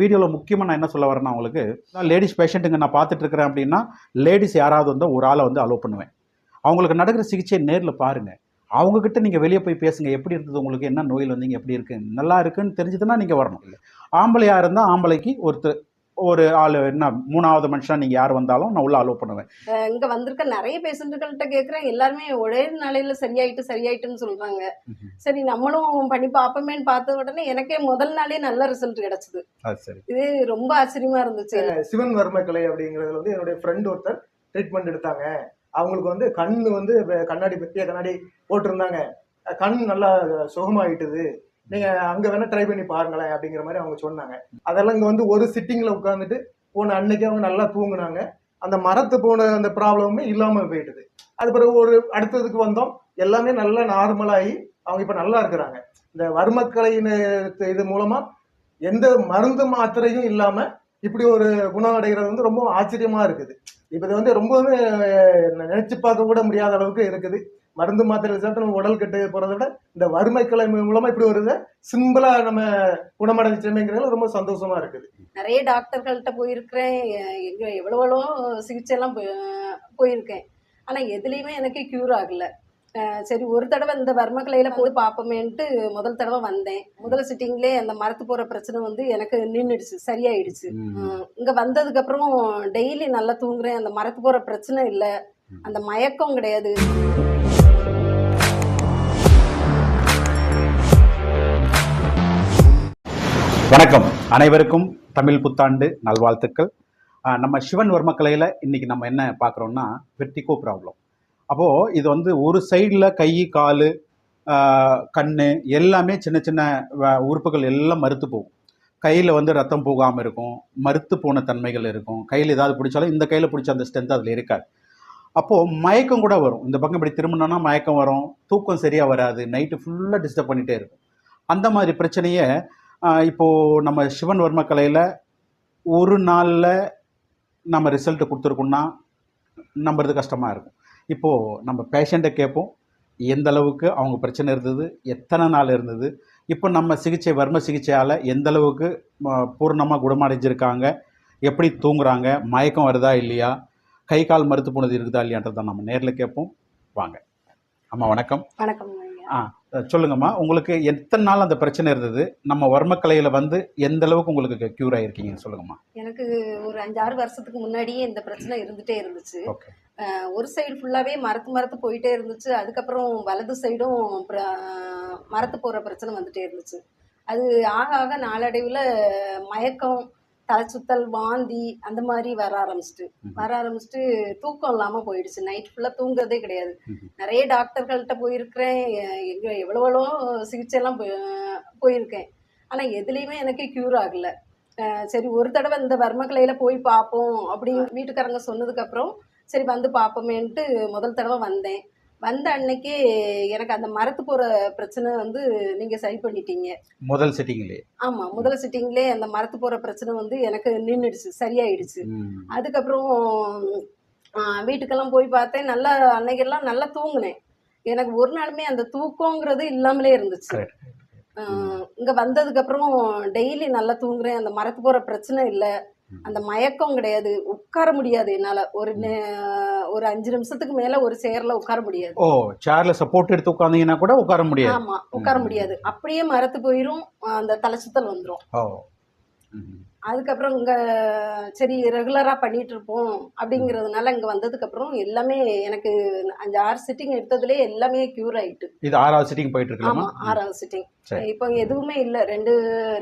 வீடியோவில் முக்கியமாக நான் என்ன சொல்ல வரேன்னா உங்களுக்கு லேடிஸ் பேஷண்ட்டுங்க நான் பார்த்துட்டு இருக்கிறேன் அப்படின்னா லேடிஸ் யாராவது வந்து ஒரு ஆளை வந்து அலோவ் பண்ணுவேன். அவங்களுக்கு நடக்கிற சிகிச்சையை நேரில் பாருங்கள் அவங்கக்கிட்ட நீங்கள் வெளியே போய் பேசுங்க. எப்படி இருந்தது உங்களுக்கு? என்ன நோயில் வந்தீங்க? எப்படி இருக்குது நல்லா இருக்குன்னு தெரிஞ்சதுன்னா நீங்கள் வரணும். இல்லை ஆம்பளையாக இருந்தால் ஆம்பளைக்கு ஒருத்தர் ஒரு ஆள் என்ன மூணாவது மனுஷனா நீங்கள் யார் வந்தாலும் நான் உள்ள அலோவ் பண்ணுவேன். இங்க வந்திருக்க நிறைய பேஷண்ட்டுகள்கிட்ட கேக்குறேன். எல்லாருமே ஒரே நாளையில சரியாயிட்டு சரியாயிட்டுன்னு சொல்றாங்க. சரி நம்மளும் பண்ணி பார்ப்போமேன்னு பார்த்த உடனே எனக்கே முதல் நாளே நல்ல ரிசல்ட் கிடைச்சது. அது சரி. இது ரொம்ப ஆச்சரியமா இருந்துச்சு. சிவன் வர்மக்கலை அப்படிங்கிறதுல வந்து என்னுடைய ஃப்ரெண்ட் ஒருத்தர் ட்ரீட்மெண்ட் எடுத்தாங்க. அவங்களுக்கு வந்து கண் வந்து கண்ணாடி பெரிய கண்ணாடி போட்டிருந்தாங்க. கண் நல்லா சுகமாயிட்டுது. நீங்க அங்க வேணா ட்ரை பண்ணி பாருங்களேன் அப்படிங்கிற மாதிரி அவங்க சொன்னாங்க. அதெல்லாம் இங்க வந்து ஒரு சிட்டிங்ல உட்காந்துட்டு போன அன்னைக்கு அவங்க நல்லா தூங்குனாங்க. அந்த மரத்து போன அந்த ப்ராப்ளமுமே இல்லாம போயிட்டுது. அது பிறகு ஒரு அடுத்ததுக்கு வந்தோம். எல்லாமே நல்லா நார்மலாகி அவங்க இப்ப நல்லா இருக்கிறாங்க. இந்த வர்மக்கலையின் இது மூலமா எந்த மருந்து மாத்திரையும் இல்லாம இப்படி ஒரு குணம் அடைகிறது வந்து ரொம்ப ஆச்சரியமா இருக்குது. இப்ப இது வந்து ரொம்பவே அஹ், நினைச்சு பார்க்க கூட முடியாத அளவுக்கு இருக்குது. மருந்து மாத்திரை சாப்பிட்டு நம்ம உடல் கெட்டு போறதை விட இந்த வறுமைக்கலை மூலமா இப்படி ஒரு இதை சிம்பிளா நம்ம குணமடைஞ்சிட்டோமேங்கிறதுல ரொம்ப சந்தோஷமா இருக்குது. நிறைய டாக்டர்கள்ட்ட போயிருக்கிறேன். எங்க எவ்வளவோ சிகிச்சை எல்லாம் போய்- போயிருக்கேன். ஆனா எதுலயுமே எனக்கு கியூர் ஆகல. சரி ஒரு தடவை இந்த வர்மக்கலையில போய் பார்ப்போமேன்ட்டு முதல் தடவை வந்தேன். முதல் சிட்டிங்லேயே அந்த மரத்து போற பிரச்சனை வந்து எனக்கு நின்றுடுச்சு சரியாயிடுச்சு. இங்க வந்ததுக்கு அப்புறம் டெய்லி நல்லா தூங்குறேன். அந்த மரத்து போற பிரச்சனை இல்ல. அந்த மயக்கம் கிடையாது. வணக்கம். அனைவருக்கும் தமிழ் புத்தாண்டு நல்வாழ்த்துக்கள். நம்ம சிவன் வர்மக்கலையில் இன்னைக்கு நம்ம என்ன பார்க்குறோம்னா வெர்டிகோ ப்ராப்ளம் அப்போது இது வந்து ஒரு சைடில் கை கால் கண் எல்லாமே சின்ன சின்ன வ- உறுப்புகள் எல்லாம் மறுத்து போகும். கையில் வந்து ரத்தம் போகாமல் இருக்கும் மறுத்து போன தன்மைகள் இருக்கும். கையில் ஏதாவது பிடிச்சாலும் இந்த கையில் பிடிச்ச அந்த ஸ்ட்ரென்த் அதில் இருக்காது. அப்போது மயக்கம் கூட வரும். இந்த பக்கம் இப்படி திரும்பினோன்னா மயக்கம் வரும் தூக்கம் சரியாக வராது நைட்டு ஃபுல்லாக டிஸ்டர்ப் பண்ணிகிட்டே இருக்கும். அந்த மாதிரி பிரச்சனையை இப்போது நம்ம சிவன் வர்ம கலையில் ஒரு நாளில் நம்ம ரிசல்ட்டு கொடுத்துருக்கோம்னா நம்புறது கஷ்டமாக இருக்கும். இப்போது நம்ம பேஷண்ட்டை கேட்போம். எந்த அளவுக்கு அவங்க பிரச்சனை இருந்தது? எத்தனை நாள் இருந்தது? இப்போ நம்ம சிகிச்சை வர்ம சிகிச்சையால் எந்த அளவுக்கு பூர்ணமாக குணமடைஞ்சிருக்காங்க? எப்படி தூங்குறாங்க? மயக்கம் வருதா இல்லையா? கை கால் மறுத்து போனது இருக்குதா இல்லையான்றதை நம்ம நேரில் கேட்போம். வாங்க. அம்மா வணக்கம். வணக்கம். அஹ் சொல்லுங்கம்மா. உங்களுக்கு எத்தனை நாள் அந்த பிரச்சனை இருந்தது? நம்ம வர்மக்கலையில் வந்து எந்த அளவுக்கு உங்களுக்கு க்யூர் ஆகிருக்கீங்கன்னு சொல்லுங்கம்மா. எனக்கு ஒரு அஞ்சாறு வருஷத்துக்கு முன்னாடியே இந்த பிரச்சனை இருந்துட்டே இருந்துச்சு. ஓகே. ஒரு சைடு ஃபுல்லாகவே மரத்து மரத்து போயிட்டே இருந்துச்சு. அதுக்கப்புறம் வலது சைடும் மரத்து போகிற பிரச்சனை வந்துட்டே இருந்துச்சு. அது ஆக ஆக நாளடைவில் மயக்கம் தலை சுத்தல் வாந்தி அந்த மாதிரி வர ஆரம்பிச்சிட்டு. வர ஆரம்பிச்சிட்டு தூக்கம் இல்லாமல் போயிடுச்சு. நைட் ஃபுல்லாக தூங்குறதே கிடையாது. நிறைய டாக்டர்கள்ட்ட போயிருக்கிறேன். எ- எங்க எவ்வளவோ சிகிச்சையெல்லாம் போய் போயிருக்கேன். ஆனால் எதுலேயுமே எனக்கு க்யூர் ஆகலை. சரி ஒரு தடவை இந்த வர்மக்கலையில் போய் பார்ப்போம் அப்படின்னு வீட்டுக்காரங்க சொன்னதுக்கப்புறம் சரி வந்து பார்ப்போமேன்ட்டு முதல் தடவை வந்தேன். வந்த அன்னைக்கே எனக்கு அந்த மரத்து போகிற பிரச்சனை வந்து நீங்கள் சரி பண்ணிட்டீங்க. முதல் செட்டிங்லேயே ஆமாம் முதல் சிட்டிங்லேயே அந்த மரத்து போகிற பிரச்சனை வந்து எனக்கு நின்றுடுச்சு சரியாயிடுச்சு. அதுக்கப்புறம் வீட்டுக்கெல்லாம் போய் பார்த்தேன். நல்லா அன்னைக்கெல்லாம் நல்லா தூங்குனேன். எனக்கு ஒரு நாளுமே அந்த தூக்கங்கிறது இல்லாமலே இருந்துச்சு. இங்க வந்ததுக்கு அப்புறம் டெய்லி நல்லா தூங்குறேன். அந்த மரத்து போற பிரச்சனை இல்ல. அந்த மயக்கம் கிடையாது. உட்கார முடியாது என்னால. ஒரு ஒரு அஞ்சு நிமிஷத்துக்கு மேல ஒரு சேர்ல உட்கார முடியாது. ஓ சேர்ல சப்போர்ட் எடுத்து உட்காந்தீங்கன்னா கூட உட்கார முடியாது. ஆமா உட்கார. முடியாது. அப்படியே மரத்து போயிரும் அந்த தலை சுத்தல் வந்துரும். ஓ. அதுக்கப்புறம் இங்க சரி ரெகுலரா பண்ணிட்டு இருப்போம் அப்படிங்கறதுனால இங்க வந்ததுக்கு அப்புறம் எல்லாமே எனக்கு அஞ்சு ஆறு சிட்டிங் எடுத்ததுலயே எல்லாமே கியூர் ஆயிட்டு. இது ஆறாவது சிட்டிங் போயிட்டு ஆமா இருக்கலாமா ஆறாவது சிட்டிங். இப்போ எதுவுமே இல்ல. ரெண்டு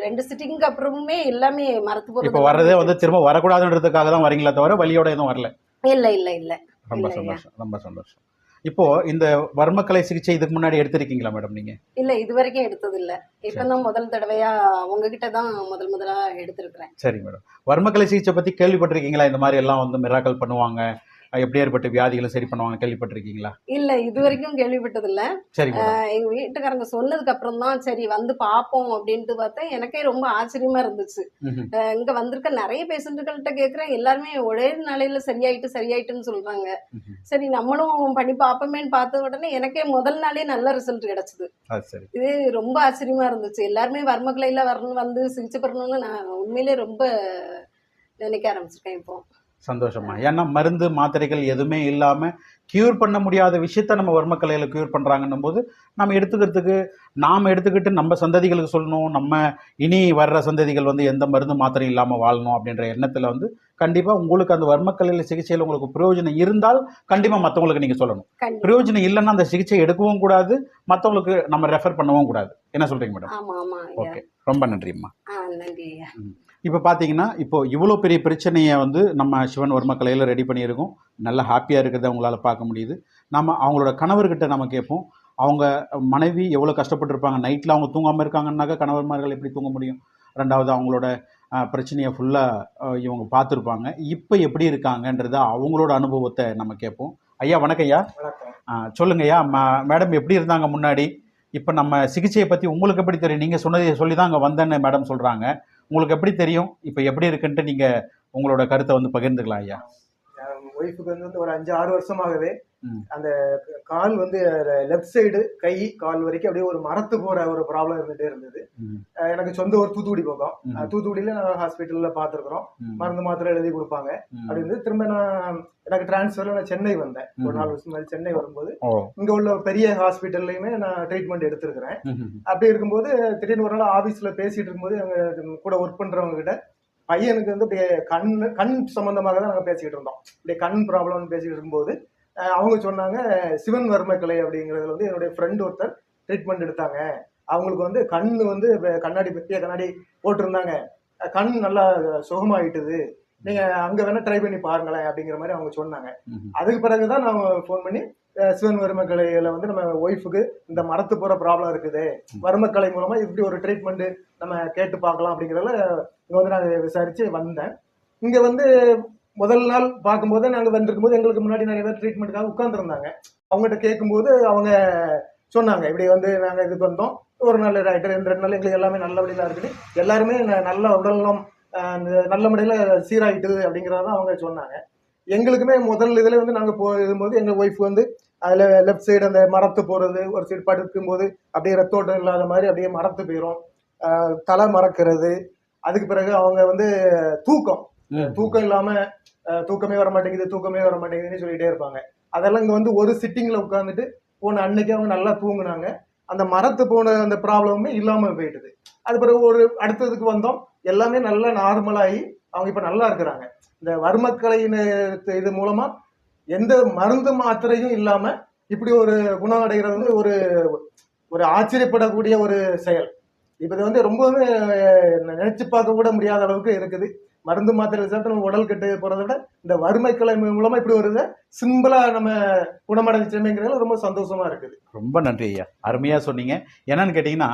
ரெண்டு சிட்டிங்க்கு அப்புறமே எல்லாமே மரத்து போறது இப்போ வர்றதே வந்து திரும்ப வரக்கூடாதுன்றதுக்காக தான் வரீங்களா தவிர வலியோட எதுவும் வரல. இல்ல இல்ல இல்ல. ரொம்ப. சந்தோஷம் ரொம்ப சந்தோஷம். இப்போ இந்த வர்மக்கலை சிகிச்சை இதுக்கு முன்னாடி எடுத்திருக்கீங்களா மேடம் நீங்க? இல்ல இது வரைக்கும் எடுத்தது இல்ல இப்பதான் முதல் தடவையா உங்ககிட்ட தான் முதல் முதலா எடுத்திருக்கிறேன். சரி மேடம். வர்மக்கலை சிகிச்சை பத்தி கேள்விப்பட்டிருக்கீங்களா? இந்த மாதிரி எல்லாம் வந்து மிராக்கல் பண்ணுவாங்க. அஹ், எப்படி ஏற்பட்ட வியாதிகளை சரி பண்ணுவாங்க? கேள்விப்பட்டிருக்கீங்களா? இல்ல இது வரைக்கும் கேள்விப்பட்டதில்ல. சரி மேடம். ஆஹ் எங்க வீட்டுக்காரங்க சொன்னதுக்கு அப்புறம் தான் சரி வந்து பார்ப்போம் அப்படின்ட்டு பார்த்தேன் எனக்கே ரொம்ப ஆச்சரியமா இருந்துச்சு. இங்க வந்திருக்க நிறைய பேஷண்ட்டுகள்கிட்ட கேட்குறேன் எல்லாருமே ஒரே நாளையில சரியாயிட்டு சரியாயிட்டுன்னு சொல்றாங்க. சரி நம்மளும் பண்ணி பார்ப்போமேன்னு பார்த்த உடனே எனக்கே முதல் நாளே நல்ல ரிசல்ட் கிடைச்சது. சரி. இது ரொம்ப ஆச்சரியமா இருந்துச்சு. எல்லாருமே வர்மக்கலையில வரணும் வந்து சிகிச்சை பெறணும்னு நான் உண்மையிலே ரொம்ப நினைக்க ஆரம்பிச்சிருக்கேன் இப்போ. சந்தோஷமா. ஏன்னா மருந்து மாத்திரைகள் எதுவுமே இல்லாம கியூர் பண்ண முடியாத விஷயத்த நம்ம வர்மக்கலையில கியூர் பண்றாங்கன்னும் போது நம்ம எடுத்துக்கிறதுக்கு நாம எடுத்துக்கிட்டு நம்ம சந்ததிகளுக்கு சொல்லணும் நம்ம இனி வர்ற சந்ததிகள் வந்து எந்த மருந்து மாத்திரையும் இல்லாம வாழணும் அப்படின்ற எண்ணத்துல வந்து கண்டிப்பா உங்களுக்கு அந்த வர்மக்கலையில சிகிச்சையில் உங்களுக்கு பிரயோஜனம் இருந்தால் கண்டிப்பா மற்றவங்களுக்கு நீங்க சொல்லணும். பிரயோஜனம் இல்லைன்னா அந்த சிகிச்சை எடுக்கவும் கூடாது மற்றவங்களுக்கு நம்ம ரெஃபர் பண்ணவும் கூடாது. என்ன சொல்றீங்க மேடம் ஓகே ரொம்ப நன்றிம்மா. நன்றி இப்போ பார்த்தீங்கன்னா இப்போ இவ்வளோ பெரிய பிரச்சனையை வந்து நம்ம சிவன் வர்ம கலையில் ரெடி பண்ணியிருக்கோம். நல்லா ஹாப்பியாக இருக்கிறத உங்களால் பார்க்க முடியுது. நம்ம அவங்களோட கணவர்கிட்ட நம்ம கேட்போம். அவங்க மனைவி எவ்வளோ கஷ்டப்பட்டிருப்பாங்க? நைட்டில் அவங்க தூங்காமல் இருக்காங்கன்னாக்கா கணவன்மார்கள் எப்படி தூங்க முடியும்? ரெண்டாவது அவங்களோட பிரச்சனையை ஃபுல்லாக இவங்க பார்த்துருப்பாங்க. இப்போ எப்படி இருக்காங்கன்றத அவங்களோட அனுபவத்தை நம்ம கேட்போம். ஐயா வணக்கம் ஐயா. சொல்லுங்க ஐயா. ம- மேடம் எப்படி இருந்தாங்க முன்னாடி? இப்போ நம்ம சிகிச்சையை பற்றி உங்களுக்கு எப்படி தெரியும்? நீங்கள் சொன்னதை சொல்லி தான் அங்கே வந்தேன்னு மேடம் சொல்கிறாங்க உங்களுக்கு எப்படி தெரியும்? இப்போ எப்படி இருக்குன்ட்டு நீங்கள் உங்களோட கருத்தை வந்து பகிர்ந்துக்கலாம் ஐயா. ஒய்ஃபுக்கு வந்து ஒரு அஞ்சு ஆறு வருஷமாகவே அந்த கால் வந்து லெஃப்ட் சைடு கை கால் வரைக்கும் அப்படியே ஒரு மரத்து போற ஒரு ப்ராப்ளம் இருந்துட்டே இருந்தது. எனக்கு சொந்த ஒரு தூத்துக்குடி பக்கம் ம், அஹ் தூத்துக்குடியில நான் ஹாஸ்பிட்டல்ல பார்த்துருக்குறோம். ம், மருந்து மாத்திரை எழுதி கொடுப்பாங்க. அப்படி இருந்து திரும்ப நான் எனக்கு டிரான்ஸ்ஃபர்ல நான் சென்னை வந்தேன். ஒரு. நாலு வருஷம் முன்னாடி சென்னை வரும்போது இங்க உள்ள பெரிய ஹாஸ்பிட்டல்லையுமே நான் ட்ரீட்மெண்ட் எடுத்திருக்கிறேன். அப்படி இருக்கும்போது திடீர்னு ஒரு நாள் ஆபீஸ்ல பேசிட்டு இருக்கும்போது எங்க கூட ஒர்க் பண்றவங்க கிட்ட பையனுக்கு வந்து அப்படியே கண் கண் சம்பந்தமாக தான் நாங்க பேசிக்கிட்டு இருந்தோம். அப்படியே கண் ப்ராப்ளம்னு பேசிக்கிட்டு இருக்கும்போது அவங்க சொன்னாங்க சிவன் வர்மக்கலை அப்படிங்கிறதுல வந்து என்னுடைய ஃப்ரெண்ட் ஒருத்தர் ட்ரீட்மெண்ட் எடுத்தாங்க. அவங்களுக்கு வந்து கண் வந்து கண்ணாடி பெரிய கண்ணாடி போட்டிருந்தாங்க. கண் நல்லா சுகமாயிட்டுது. நீங்க அங்க வேணா ட்ரை பண்ணி பாருங்களேன் அப்படிங்கிற மாதிரி அவங்க சொன்னாங்க. அதுக்கு பிறகுதான் நான் ஃபோன் பண்ணி சிவன் வர்மக்கலையில வந்து நம்ம ஒய்ஃபுக்கு இந்த மரத்து போற ப்ராப்ளம் இருக்குது. வர்மக்கலை மூலமா இப்படி ஒரு ட்ரீட்மெண்ட் நம்ம கேட்டு பார்க்கலாம் அப்படிங்கிறதுல இங்க வந்து நான் விசாரிச்சு வந்தேன். இங்க வந்து முதல் நாள் பார்க்கும்போது நாங்க வந்திருக்கும் போது எங்களுக்கு முன்னாடி நிறைய பேர் ட்ரீட்மெண்ட்டுக்காக உட்கார்ந்துருந்தாங்க. அவங்ககிட்ட கேட்கும்போது அவங்க சொன்னாங்க இப்படி வந்து நாங்க இதுக்கு வந்தோம் ஒரு நாள் ஆயிட்டு ரெண்டு ரெண்டு நாள் எங்களுக்கு எல்லாமே நல்லபடியா இருக்குது. எல்லாருமே நல்ல உடல்நலம் நல்ல முறையில சீராயிட்டுது அப்படிங்கறத அவங்க சொன்னாங்க. எங்களுக்குமே முதல் இதுல வந்து நாங்க போகும்போது எங்க ஒய்ஃப் வந்து அதுல லெஃப்ட் சைடு அந்த மரத்து போறது ஒரு சைடு படுக்கும் போது அப்படியே ரத்தோட்டம் இல்லாத மாதிரி அப்படியே மரத்து போயிடும் தலை மறக்கிறது. அதுக்கு பிறகு அவங்க வந்து தூக்கம். தூக்கம் இல்லாம ஆஹ் தூக்கமே வர மாட்டேங்குது தூக்கமே வர மாட்டேங்குதுன்னு சொல்லிட்டே இருப்பாங்க. அதெல்லாம் இங்க வந்து ஒரு சிட்டிங்ல உட்காந்துட்டு போன அன்னைக்கு அவங்க நல்லா தூங்குனாங்க. அந்த மரத்து போன அந்த ப்ராப்ளமுமே இல்லாம போயிட்டுது. அது பிறகு ஒரு அடுத்ததுக்கு வந்தோம். எல்லாமே நல்லா நார்மலாகி அவங்க இப்ப நல்லா இருக்கிறாங்க. இந்த வர்மக்கலையின் இது மூலமா எந்த மருந்து மாத்திரையும் இல்லாம இப்படி ஒரு குணம் அடைகிறது வந்து ஒரு ஒரு ஆச்சரியப்படக்கூடிய ஒரு செயல். இப்ப இது வந்து ரொம்பவே நினைச்சு பார்க்க கூட முடியாத அளவுக்கு இருக்குது. மருந்து மாத்திரை சேர்த்து நம்ம உடல் கெட்டு போறதை விட இந்த வறுமை கிழமை மூலமா இப்படி வருது சிம்பிளாக சிம்பிளா நம்ம குணமடைஞ்சிட்டோமேங்கிறதுல ரொம்ப சந்தோஷமா இருக்குது. ரொம்ப நன்றி ஐயா. அருமையாக சொன்னீங்க. என்னன்னு கேட்டிங்கன்னா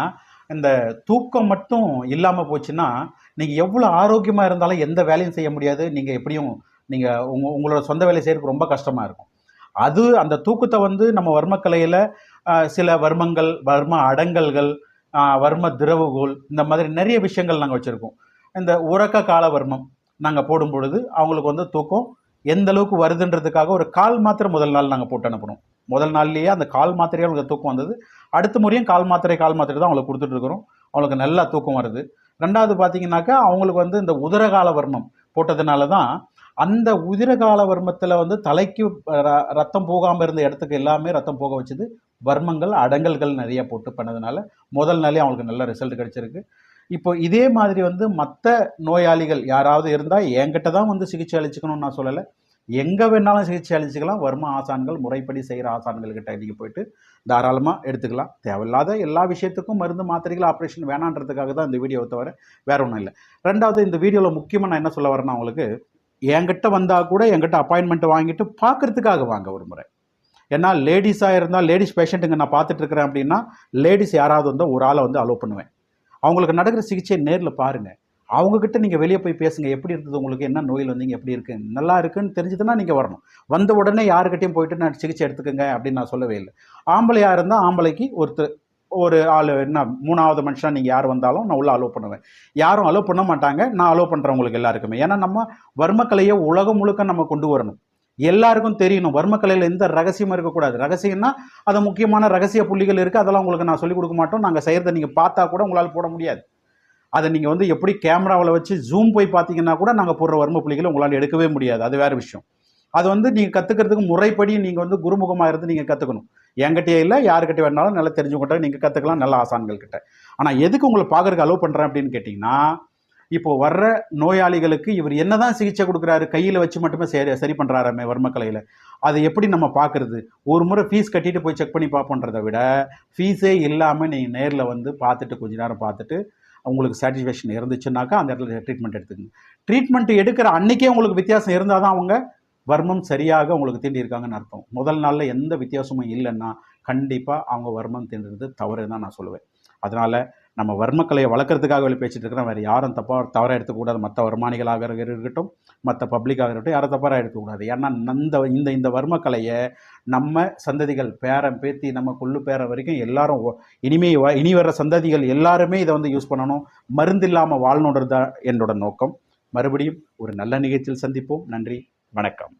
இந்த தூக்கம் மட்டும் இல்லாமல் போச்சுன்னா நீங்கள் எவ்வளோ ஆரோக்கியமாக இருந்தாலும் எந்த வேலையும் செய்ய முடியாது. நீங்கள் எப்படியும் நீங்கள் உங்க உங்களோட சொந்த வேலை செய்யறதுக்கு ரொம்ப கஷ்டமாக இருக்கும். அது அந்த தூக்கத்தை வந்து நம்ம வர்மக்கலையில் சில வர்மங்கள் வர்ம அடங்கல்கள் வர்ம திரவுகோல் இந்த மாதிரி நிறைய விஷயங்கள் நாங்கள் வச்சுருக்கோம். இந்த உறக்க கால வர்மம் நாங்கள் போடும் பொழுது அவங்களுக்கு வந்து தூக்கம் எந்த அளவுக்கு வருதுன்றதுக்காக ஒரு கால் மாத்திரை முதல் நாள் நாங்கள் போட்டு அனுப்பணும் முதல் நாள்லேயே அந்த கால் மாத்திரையால் அவங்களுக்கு தூக்கம் வந்தது. அடுத்த முறையும் கால் மாத்திரை கால் மாத்திரை தான் அவங்களுக்கு கொடுத்துட்ருக்குறோம் அவங்களுக்கு நல்லா தூக்கம் வருது. ரெண்டாவது பார்த்தீங்கன்னாக்கா அவங்களுக்கு வந்து இந்த உதரகால வர்மம் போட்டதுனால தான் அந்த உதிரகால வர்மத்தில் வந்து தலைக்கு ர- ரத்தம் போகாமல் இருந்த இடத்துக்கு எல்லாமே ரத்தம் போக வச்சது. வர்மங்கள் அடங்கல்கள் நிறைய போட்டு பண்ணதுனால முதல் நாளே அவங்களுக்கு நல்ல ரிசல்ட் கிடச்சிருக்கு. இப்போ இதே மாதிரி வந்து மற்ற நோயாளிகள் யாராவது இருந்தால் என்கிட்ட தான் வந்து சிகிச்சை அளிச்சுக்கணும்னு நான் சொல்லலை. எங்கே வேணாலும் சிகிச்சை அளிச்சுக்கலாம். வர்ம ஆசான்கள் முறைப்படி செய்கிற ஆசான்கள்கிட்ட நீங்கள் போயிட்டு தாராளமாக எடுத்துக்கலாம். தேவையில்லாத எல்லா விஷயத்துக்கும் மருந்து மாத்திரைகள் ஆப்ரேஷன் வேணான்றதுக்காக தான் இந்த வீடியோவை தவிர வேற ஒன்றும் இல்லை. ரெண்டாவது இந்த வீடியோவில் முக்கியமாக நான் என்ன சொல்ல வரேன்னா உங்களுக்கு என்கிட்ட வந்தால் கூட என்கிட்ட அப்பாயின்மெண்ட் வாங்கிட்டு பார்க்கறதுக்காக வாங்க ஒரு முறை. ஏன்னா லேடிஸாக இருந்தால் லேடிஸ் பேஷண்ட்டுங்க நான் பார்த்துட்டு இருக்கிறேன் அப்படின்னா லேடிஸ் யாராவது வந்தால் ஒரு ஆளை வந்து அலோவ் பண்ணுவேன். அவங்களுக்கு நடக்கிற சிகிச்சையை நேரில் பாருங்கள் அவங்கக்கிட்ட நீங்கள் வெளியே போய் பேசுங்க. எப்படி இருந்தது உங்களுக்கு? என்ன நோயில் வந்தீங்க எப்படி இருக்கு? நல்லா இருக்குன்னு தெரிஞ்சதுன்னா நீங்கள் வரணும். வந்த உடனே யாருக்கிட்டையும் போயிட்டு நான் சிகிச்சை எடுத்துக்கங்க அப்படின்னு நான் சொல்லவே இல்லை. ஆம்பளையாக இருந்தால் ஆம்பளைக்கு ஒருத்தர் ஒரு ஆள் என்ன மூணாவது மனுஷனாக நீங்கள் யார் வந்தாலும் நான் உள்ளே அலோவ் பண்ணுவேன். யாரும் அலோவ் பண்ண மாட்டாங்க. நான் அலோவ் பண்ணுறவங்களுக்கு எல்லாருக்குமே. ஏன்னா நம்ம வர்மக்கலையை உலகம் முழுக்க நம்ம கொண்டு வரணும். எல்லாருக்கும் தெரியணும். வர்மக்கலையில் எந்த ரகசியமும் இருக்கக்கூடாது. ரகசியம்னா அது முக்கியமான ரகசிய புள்ளிகள் இருக்குது அதெல்லாம் உங்களுக்கு நான் சொல்லிக் கொடுக்க மாட்டோம். நாங்கள் செய்கிறத நீங்கள் பார்த்தா கூட உங்களால் போட முடியாது. அதை நீங்கள் வந்து எப்படி கேமராவில் வச்சு ஜூம் போய் பார்த்தீங்கன்னா கூட நாங்கள் போடுற வர்ம புள்ளிகளை உங்களால் எடுக்கவே முடியாது. அது வேறு விஷயம். அது வந்து நீங்கள் கற்றுக்கிறதுக்கு முறைப்படி நீங்கள் வந்து குருமுகமாக இருந்து நீங்கள் கற்றுக்கணும் என்கிட்டயே இல்லை யாருக்கிட்ட வேணாலும் நல்லா தெரிஞ்சுக்கிட்ட நீங்கள் கற்றுக்கலாம் நல்ல ஆசான்கள் கிட்ட ஆனால் எதுக்கு உங்களை பார்க்கறதுக்கு அலோவ் பண்ணுறேன் அப்படின்னு கேட்டிங்கன்னா இப்போ வர்ற நோயாளிகளுக்கு இவர் என்னதான் சிகிச்சை கொடுக்குறாரு கையில் வச்சு மட்டுமே சரி சரி பண்ணுறாராமே வர்மக்கலையில். அதை எப்படி நம்ம பார்க்குறது? ஒரு முறை ஃபீஸ் கட்டிட்டு போய் செக் பண்ணி பார்ப்போன்றதை விட ஃபீஸே இல்லாமல் நீங்கள் நேரில் வந்து பார்த்துட்டு கொஞ்ச நேரம் பார்த்துட்டு உங்களுக்கு சாட்டிஸ்ஃபேக்ஷன் இருந்துச்சுன்னாக்கா அந்த இடத்துல ட்ரீட்மெண்ட் எடுத்துக்கங்க. ட்ரீட்மெண்ட் எடுக்கிற அன்னைக்கே உங்களுக்கு வித்தியாசம் இருந்தால் தான் அவங்க வர்மம் சரியாக உங்களுக்கு தீண்டியிருக்காங்கன்னு அர்த்தம். முதல் நாளில் எந்த வித்தியாசமும் இல்லைன்னா கண்டிப்பாக அவங்க வர்மம் தீண்டுறது தவறு தான் நான் சொல்லுவேன். அதனால் நம்ம வர்மக்கலையை வளர்க்குறதுக்காக வெளியே பேசிட்டு இருக்கிறோம். வேறு யாரும் தப்பாக தவறாக எடுத்துக்கூடாது. மற்ற வருமானிகளாக இருக்கட்டும் மற்ற பப்ளிக்காக இருக்கட்டும் யாரும் தப்பாக எடுத்துக்கூடாது. ஏன்னா இந்த இந்த இந்த வர்மக்கலையை நம்ம சந்ததிகள் பேரன் பேத்தி நம்ம கொள்ளு பேரன் வரைக்கும் எல்லாரும் இனிமே வ- இனி வர்ற சந்ததிகள் எல்லாருமே இதை வந்து யூஸ் பண்ணணும். மருந்து இல்லாமல் வாழணுன்றது தான் என்னோட நோக்கம். மறுபடியும் ஒரு நல்ல நிகழ்ச்சியில் சந்திப்போம். நன்றி. வணக்கம்.